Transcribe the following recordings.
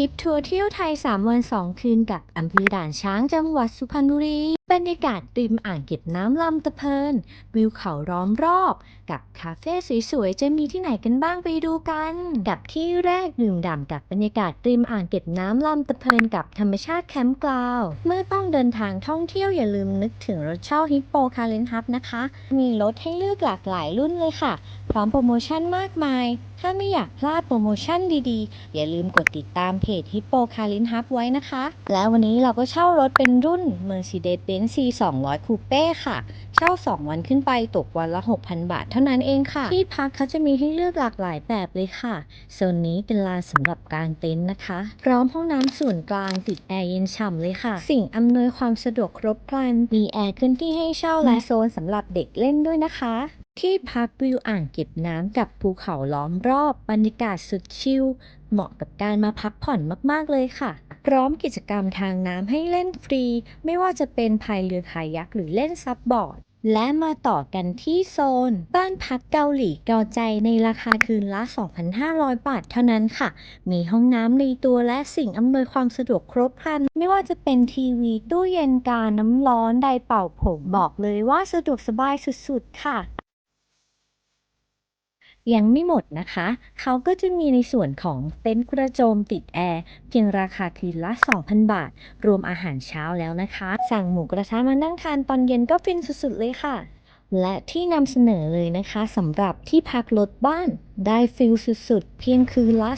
ริปทัวร์เที่ยวไทย 3 วัน 2 คืนกับอำเภอด่านช้างจังหวัดสุพรรณบุรี บรรยากาศริมอ่างเก็บน้ำลำตะเพิน วิวเขาล้อมรอบ กับคาเฟ่สวยๆ จะมีที่ไหนกันบ้างไปดูกัน กับที่แรกดื่มด่ำกับบรรยากาศริมอ่างเก็บน้ำลำตะเพินกับธรรมชาติแคมป์กราว เมื่อต้องเดินทางท่องเที่ยวอย่าลืมนึกถึงรถเช่าฮิปโปคาเลนฮับนะคะ มีรถให้เลือกหลากหลายรุ่นเลยค่ะ พร้อมโปรโมชั่นมากมาย ถ้าไม่อยากพลาดโปรโมชั่นดีๆ อย่าลืมกดติดตามเพจ Hippo c a r l i n Hub ไว้นะคะ และวันนี้เราก็เช่ารถเป็นรุ่น Mercedes-Benz C 200 Coupe ค่ะ เช่า 2 วันขึ้นไปตกวันละ 6,000 บาทเท่านั้นเองค่ะ ที่พักเขาจะมีให้เลือกหลากหลายแบบเลยค่ะโซนนี้เป็นลานสำหรับกางเต็นท์นะคะ พร้อมห้องน้ำส่วนกลางติดแอร์เย็นฉ่ำเลยค่ะ สิ่งอำนวยความสะดวกครบครันมีแอร์ขึ้นที่ให้เช่าและโซนสำหรับเด็กเล่นด้วยนะคะ ที่พักวิวอ่างเก็บน้ำกับภูเขาล้อมรอบบรรยากาศสุดชิลเหมาะกับการมาพักผ่อนมาก ๆ เลยค่ะ พร้อมกิจกรรมทางน้ำให้เล่นฟรี ไม่ว่าจะเป็นพายเรือคายักหรือเล่นซับบอร์ด และมาต่อกันที่โซน บ้านพักเกาหลีเกาใจในราคาคืนละ 2,500 บาทเท่านั้นค่ะ มีห้องน้ำในตัวและสิ่งอำนวยความสะดวกครบครัน ไม่ว่าจะเป็นทีวีตู้เย็นกาน้ำร้อนไดร์เป่าผมบอกเลยว่าสะดวกสบายสุดๆ ค่ะ ยังไม่หมดนะคะ เขาก็จะมีในส่วนของเต็นท์กระโจมติดแอร์ เพียงราคาคืนละ 2,000 บาท รวมอาหารเช้าแล้วนะคะ สั่งหมูกระทะมานั่งทานตอนเย็นก็ฟินสุดๆเลยค่ะ และที่นำเสนอเลยนะคะสำหรับที่พักรถบ้านได้ฟิลสุดๆ เพียงคืนละ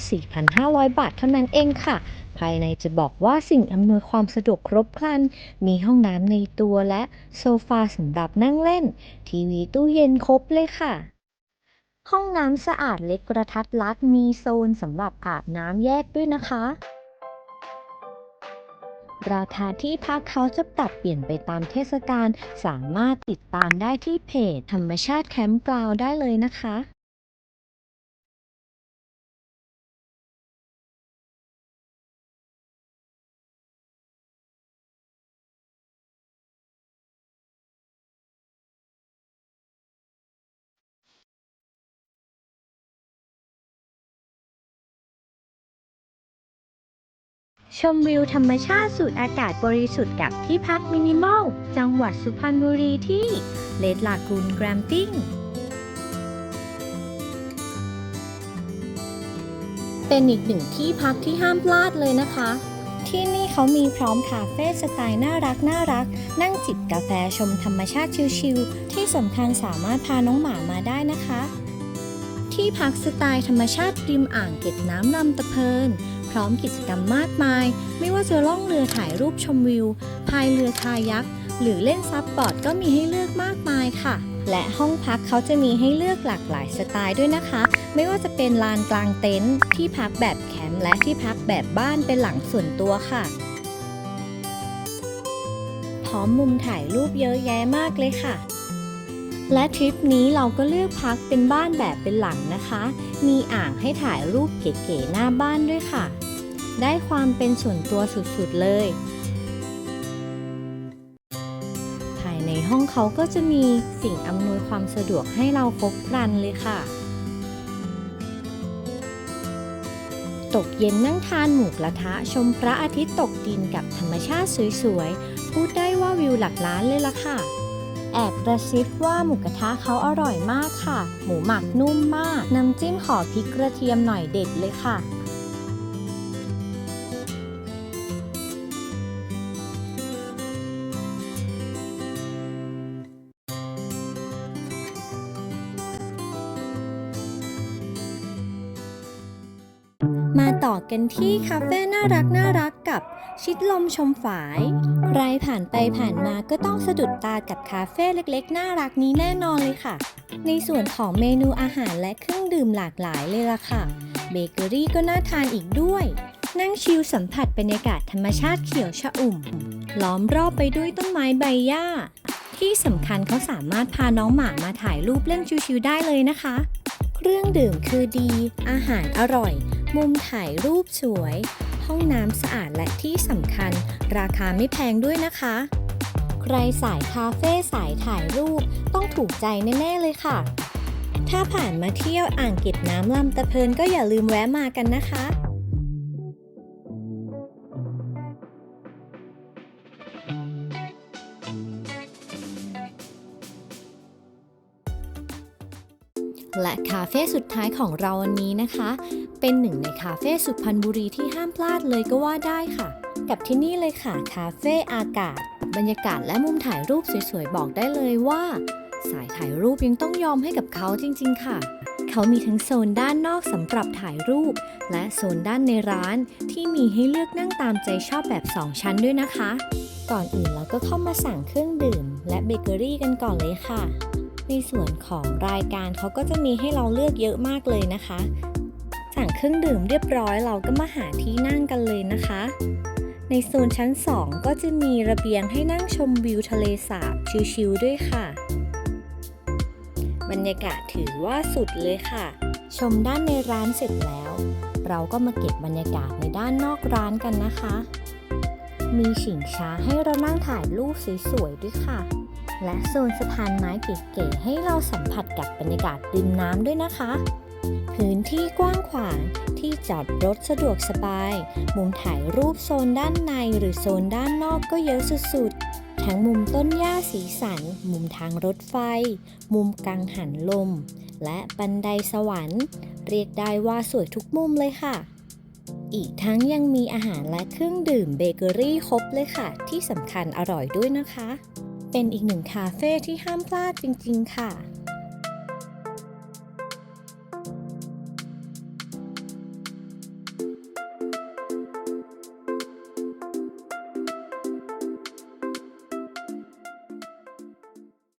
4,500 บาทเท่านั้นเองค่ะ ภายในจะบอกว่าสิ่งอำนวยความสะดวกครบครัน มีห้องน้ำในตัวและโซฟาสำหรับนั่งเล่น ทีวีตู้เย็นครบเลยค่ะ ห้องน้ำสะอาดเล็กกระทัดรัดมีโซนสำหรับอาบน้ำแยกด้วยนะคะ ราคาที่พักเขาจะปรับเปลี่ยนไปตามเทศกาลสามารถติดตามได้ที่เพจธรรมชาติแคมป์กราวได้เลยนะคะ ชมวิวธรรมชาติสูดอากาศบริสุทธิ์กับที่พักมินิมอล จังหวัดสุพรรณบุรีที่เลดลากูนแกรมปิ้ง เป็นอีกหนึ่งที่พักที่ห้ามพลาดเลยนะคะ ที่นี่เขามีพร้อมคาเฟ่สไตล์น่ารักน่ารัก นั่งจิบกาแฟชมธรรมชาติชิลๆ ที่สำคัญสามารถพาน้องหมามาได้นะคะ ที่พักสไตล์ธรรมชาติริมอ่างเก็บน้ำลำตะเพิน พร้อมกิจกรรมมากมาย ไม่ว่าจะล่องเรือถ่ายรูปชมวิว พายเรือคายัก หรือเล่นซับบอร์ดก็มีให้เลือกมากมายค่ะ และห้องพักเขาจะมีให้เลือกหลากหลายสไตล์ด้วยนะคะ ไม่ว่าจะเป็นลานกลางเต็นท์ที่พักแบบแคมป์และที่พักแบบบ้านเป็นหลังส่วนตัวค่ะพร้อมมุมถ่ายรูปเยอะแยะมากเลยค่ะ และทริปนี้เราก็เลือกพักเป็นบ้านแบบเป็นหลังนะคะ มีอ่างให้ถ่ายรูปเก๋ๆหน้าบ้านด้วยค่ะ ได้ความเป็นส่วนตัวสุดๆเลยภายในห้องเขาก็จะมีสิ่งอำนวยความสะดวกให้เราครบครันเลยค่ะ ตกเย็นนั่งทานหมูกระทะชมพระอาทิตย์ตกดินกับธรรมชาติสวยๆ พูดได้ว่าวิวหลักล้านเลยล่ะค่ะ แอบกระซิบว่าหมูกระทะเขาอร่อยมากค่ะ หมูหมักนุ่มมาก น้ำจิ้มขอพริกกระเทียมหน่อยเด็ดเลยค่ะมาต่อกันที่คาเฟ่น่ารักน่ารักกับ ชิดลมชมฝาย ใครผ่านไปผ่านมาก็ต้องสะดุดตากับคาเฟ่เล็กๆ น่ารักนี้แน่นอนเลยค่ะ ในส่วนของเมนูอาหารและเครื่องดื่มหลากหลายเลยล่ะค่ะ เบเกอรี่ก็น่าทานอีกด้วย นั่งชิลสัมผัสบรรยากาศธรรมชาติเขียวชอุ่ม ล้อมรอบไปด้วยต้นไม้ใบหญ้า ที่สำคัญเขาสามารถพาน้องหมามาถ่ายรูปเล่นชิวๆได้เลยนะคะ เครื่องดื่มคือดี อาหารอร่อย มุมถ่ายรูปสวย ห้องน้ำสะอาดและที่สำคัญ ราคาไม่แพงด้วยนะคะ ใครสายคาเฟ่สายถ่ายรูปต้องถูกใจแน่ ๆ เลยค่ะ ถ้าผ่านมาเที่ยวอ่างเก็บน้ำลำตะเพินก็อย่าลืมแวะมากันนะคะ และคาเฟ่สุดท้ายของเราวันนี้นะคะ เป็นหนึ่งในคาเฟ่สุพรรณบุรีที่ห้ามพลาดเลยก็ว่าได้ค่ะ กับที่นี่เลยค่ะคาเฟ่อากาศ บรรยากาศและมุมถ่ายรูปสวยๆ บอกได้เลยว่า สายถ่ายรูปยังต้องยอมให้กับเขาจริง ๆ ค่ะ เขามีทั้งโซนด้านนอกสำหรับถ่ายรูป และโซนด้านในร้านที่มีให้เลือกนั่งตามใจชอบแบบ 2 ชั้นด้วยนะคะ ก่อนอื่นเราก็เข้ามาสั่งเครื่องดื่ม และเบเกอรี่กันก่อนเลยค่ะ ในส่วนของรายการเขาก็จะมีให้เราเลือกเยอะมากเลยนะคะ สั่งเครื่องดื่มเรียบร้อยเราก็มาหาที่นั่งกันเลยนะคะ ในโซนชั้น 2 ก็จะมีระเบียงให้นั่งชมวิวทะเลสาบชิลๆด้วยค่ะ บรรยากาศถือว่าสุดเลยค่ะ ชมด้านในร้านเสร็จแล้ว เราก็มาเก็บบรรยากาศในด้านนอกร้านกันนะคะ มีฉิงช้าให้เรานั่งถ่ายรูปสวยๆด้วยค่ะ และโซนสะพานไม้เก๋ๆให้เราสัมผัสกับบรรยากาศริมน้ำด้วยนะคะ พื้นที่กว้างขวางที่จอดรถสะดวกสบาย มุมถ่ายรูปโซนด้านในหรือโซนด้านนอกก็เยอะสุดๆ ทั้งมุมต้นหญ้าสีสัน มุมทางรถไฟ มุมกังหันลม และบันไดสวรรค์ เรียกได้ว่าสวยทุกมุมเลยค่ะอีกทั้งยังมีอาหารและเครื่องดื่มเบเกอรี่ครบเลยค่ะ ที่สำคัญอร่อยด้วยนะคะ เป็นอีกหนึ่งคาเฟ่ที่ห้ามพลาดจริง ๆ ค่ะ